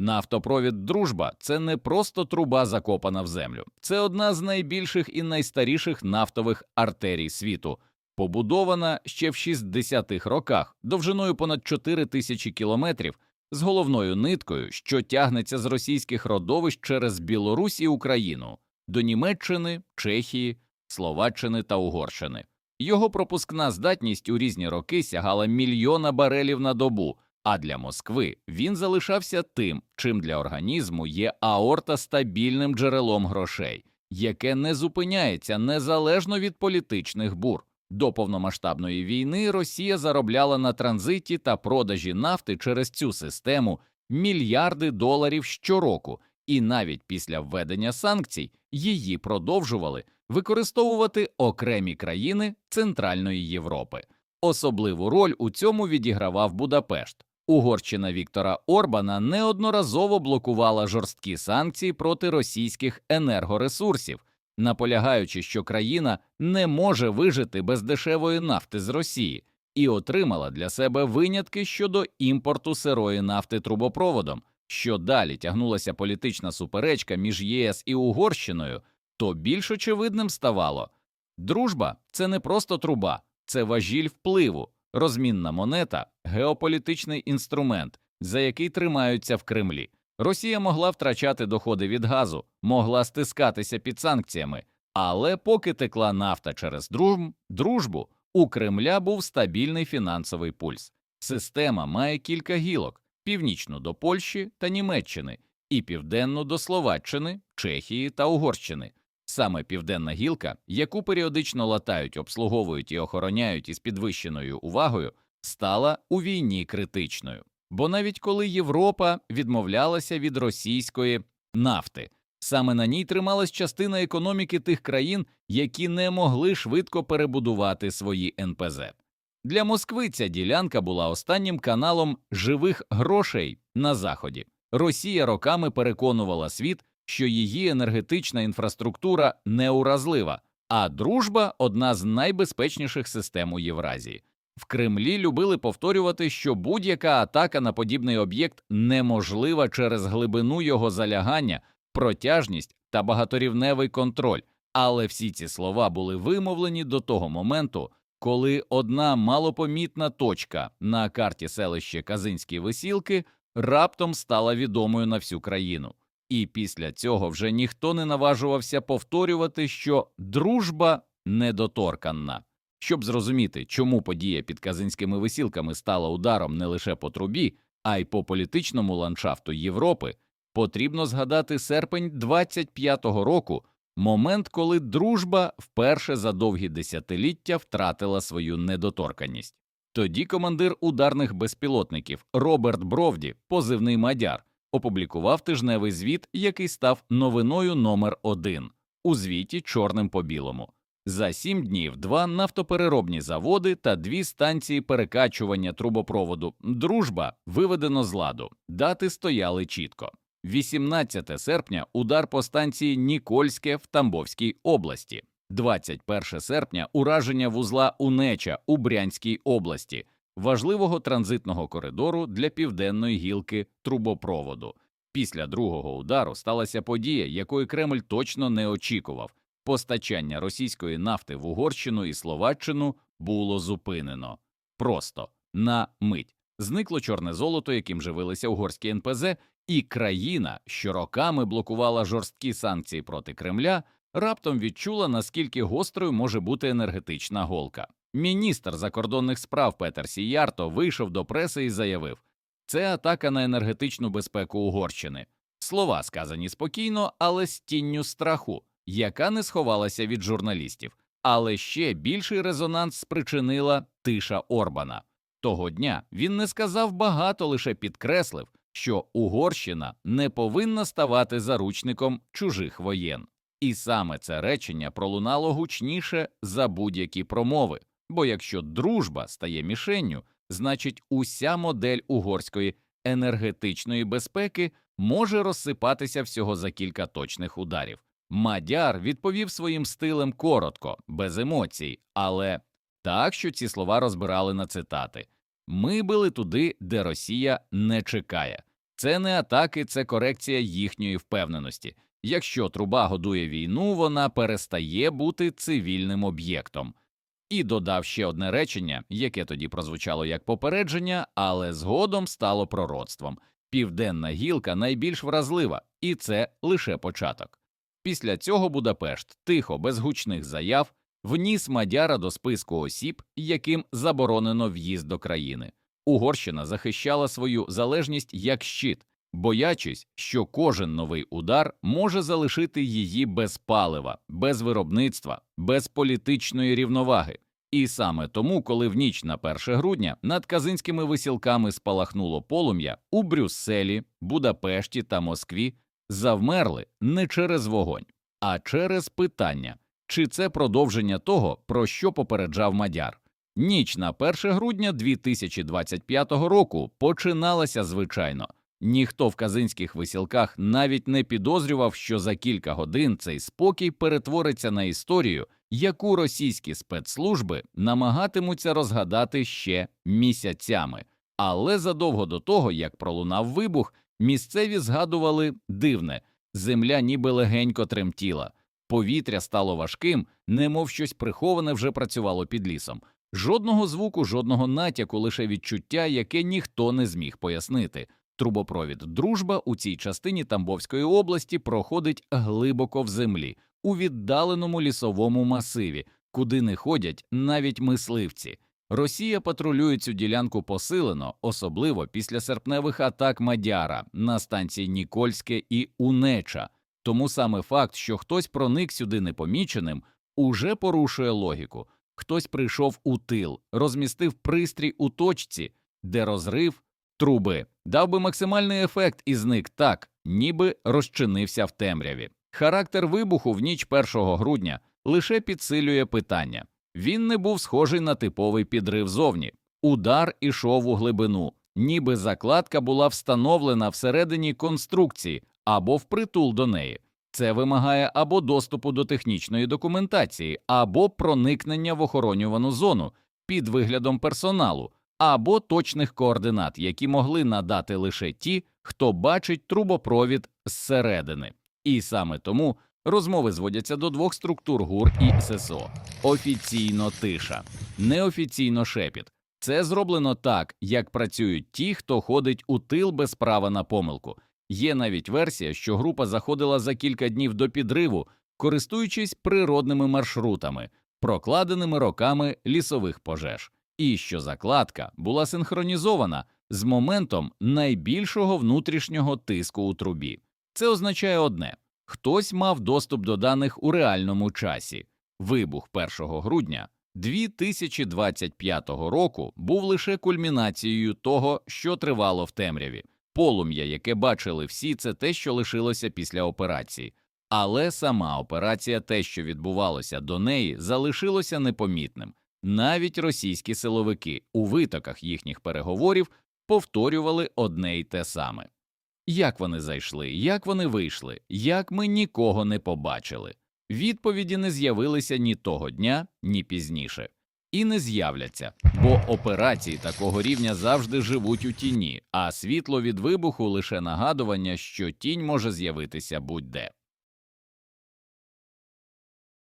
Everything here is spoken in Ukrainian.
Нафтопровід Дружба це не просто труба закопана в землю, це одна з найбільших і найстаріших нафтових артерій світу, побудована ще в 60-х роках, довжиною понад 4 тисячі кілометрів, з головною ниткою, що тягнеться з російських родовищ через Білорусь і Україну до Німеччини, Чехії, Словаччини та Угорщини. Його пропускна здатність у різні роки сягала мільйона барелів на добу. А для Москви він залишався тим, чим для організму є аорта стабільним джерелом грошей, яке не зупиняється незалежно від політичних бур. До повномасштабної війни Росія заробляла на транзиті та продажі нафти через цю систему мільярди доларів щороку, і навіть після введення санкцій її продовжували використовувати окремі країни Центральної Європи. Особливу роль у цьому відігравав Будапешт. Угорщина Віктора Орбана неодноразово блокувала жорсткі санкції проти російських енергоресурсів, наполягаючи, що країна не може вижити без дешевої нафти з Росії, і отримала для себе винятки щодо імпорту сирої нафти трубопроводом. Що далі тягнулася політична суперечка між ЄС і Угорщиною, то більш очевидним ставало дружба це не просто труба, це важіль впливу, розмінна монета, геополітичний інструмент, за який тримаються в Кремлі. Росія могла втрачати доходи від газу, могла стискатися під санкціями, але поки текла нафта через дружб, дружбу, у Кремля був стабільний фінансовий пульс. Система має кілька гілок: північну до Польщі та Німеччини, і південну до Словаччини, Чехії та Угорщини. Саме південна гілка, яку періодично латають, обслуговують і охороняють із підвищеною увагою, стала у війні критичною. Бо навіть коли Європа відмовлялася від російської нафти, саме на ній трималась частина економіки тих країн, які не могли швидко перебудувати свої НПЗ. Для Москви ця ділянка була останнім каналом живих грошей на заході. Росія роками переконувала світ, що її енергетична інфраструктура неуразлива, а дружба одна з найбезпечніших систем у Євразії. В Кремлі любили повторювати, що будь-яка атака на подібний об'єкт неможлива через глибину його залягання, протяжність та багаторівневий контроль. Але всі ці слова були вимовлені до того моменту, коли одна малопомітна точка на карті селища Казинські Висілки раптом стала відомою на всю країну. І після цього вже ніхто не наважувався повторювати, що дружба недоторканна. Щоб зрозуміти, чому подія під казинськими висілками стала ударом не лише по трубі, а й по політичному ландшафту Європи, потрібно згадати серпень 25-го року, момент, коли дружба вперше за довгі десятиліття втратила свою недоторканність. Тоді командир ударних безпілотників Роберт Бровді, позивний мадяр, опублікував тижневий звіт, який став новиною номер один у звіті чорним по білому. За сім днів два нафтопереробні заводи та дві станції перекачування трубопроводу Дружба виведено з ладу. Дати стояли чітко. 18 серпня удар по станції Нікольське в Тамбовській області, 21 серпня ураження вузла Унеча у Брянській області, важливого транзитного коридору для південної гілки трубопроводу. Після другого удару сталася подія, якої Кремль точно не очікував. Постачання російської нафти в Угорщину і Словаччину було зупинено. Просто на мить зникло чорне золото, яким живилися угорські НПЗ, і країна, що роками блокувала жорсткі санкції проти Кремля, раптом відчула, наскільки гострою може бути енергетична голка. Міністр закордонних справ Петер Сіярто вийшов до преси і заявив: це атака на енергетичну безпеку Угорщини. Слова сказані спокійно, але з тінню страху, яка не сховалася від журналістів. Але ще більший резонанс спричинила тиша Орбана. Того дня він не сказав багато, лише підкреслив, що Угорщина не повинна ставати заручником чужих воєн. І саме це речення пролунало гучніше за будь-які промови. Бо якщо дружба стає мішенню, значить уся модель угорської енергетичної безпеки може розсипатися всього за кілька точних ударів. Мадяр відповів своїм стилем коротко, без емоцій, але так, що ці слова розбирали на цитати. Ми били туди, де Росія не чекає. Це не атаки, це корекція їхньої впевненості. Якщо труба годує війну, вона перестає бути цивільним об'єктом. І додав ще одне речення, яке тоді прозвучало як попередження, але згодом стало пророцтвом. Південна гілка найбільш вразлива, і це лише початок. Після цього Будапешт тихо, без гучних заяв, вніс Мадяра до списку осіб, яким заборонено в'їзд до країни. Угорщина захищала свою залежність як щит, боячись, що кожен новий удар може залишити її без палива, без виробництва, без політичної рівноваги. І саме тому, коли в ніч на 1 грудня над казинськими висілками спалахнуло полум'я, у Брюсселі, Будапешті та Москві завмерли не через вогонь, а через питання, чи це продовження того, про що попереджав Мадяр. Ніч на 1 грудня 2025 року починалася звичайно. Ніхто в казинських висілках навіть не підозрював, що за кілька годин цей спокій перетвориться на історію, яку російські спецслужби намагатимуться розгадати ще місяцями. Але задовго до того, як пролунав вибух, місцеві згадували дивне земля ніби легенько тремтіла, повітря стало важким, немов щось приховане вже працювало під лісом. Жодного звуку, жодного натяку, лише відчуття, яке ніхто не зміг пояснити. Трубопровід дружба у цій частині Тамбовської області проходить глибоко в землі, у віддаленому лісовому масиві, куди не ходять навіть мисливці. Росія патрулює цю ділянку посилено, особливо після серпневих атак Мадяра на станції Нікольське і Унеча. Тому саме факт, що хтось проник сюди непоміченим, уже порушує логіку. Хтось прийшов у тил, розмістив пристрій у точці, де розрив труби, дав би максимальний ефект і зник так, ніби розчинився в темряві. Характер вибуху в ніч 1 грудня лише підсилює питання. Він не був схожий на типовий підрив зовні. Удар ішов у глибину, ніби закладка була встановлена всередині конструкції або впритул до неї. Це вимагає або доступу до технічної документації, або проникнення в охоронювану зону під виглядом персоналу, або точних координат, які могли надати лише ті, хто бачить трубопровід зсередини. І саме тому розмови зводяться до двох структур ГУР і ССО: офіційно тиша, неофіційно шепіт. Це зроблено так, як працюють ті, хто ходить у тил без права на помилку. Є навіть версія, що група заходила за кілька днів до підриву, користуючись природними маршрутами, прокладеними роками лісових пожеж, і що закладка була синхронізована з моментом найбільшого внутрішнього тиску у трубі. Це означає одне хтось мав доступ до даних у реальному часі. Вибух 1 грудня 2025 року був лише кульмінацією того, що тривало в темряві. Полум'я, яке бачили всі, це те, що лишилося після операції. Але сама операція, те, що відбувалося до неї, залишилося непомітним. Навіть російські силовики у витоках їхніх переговорів повторювали одне й те саме. Як вони зайшли, як вони вийшли, як ми нікого не побачили. Відповіді не з'явилися ні того дня, ні пізніше. І не з'являться, бо операції такого рівня завжди живуть у тіні, а світло від вибуху лише нагадування, що тінь може з'явитися будь-де.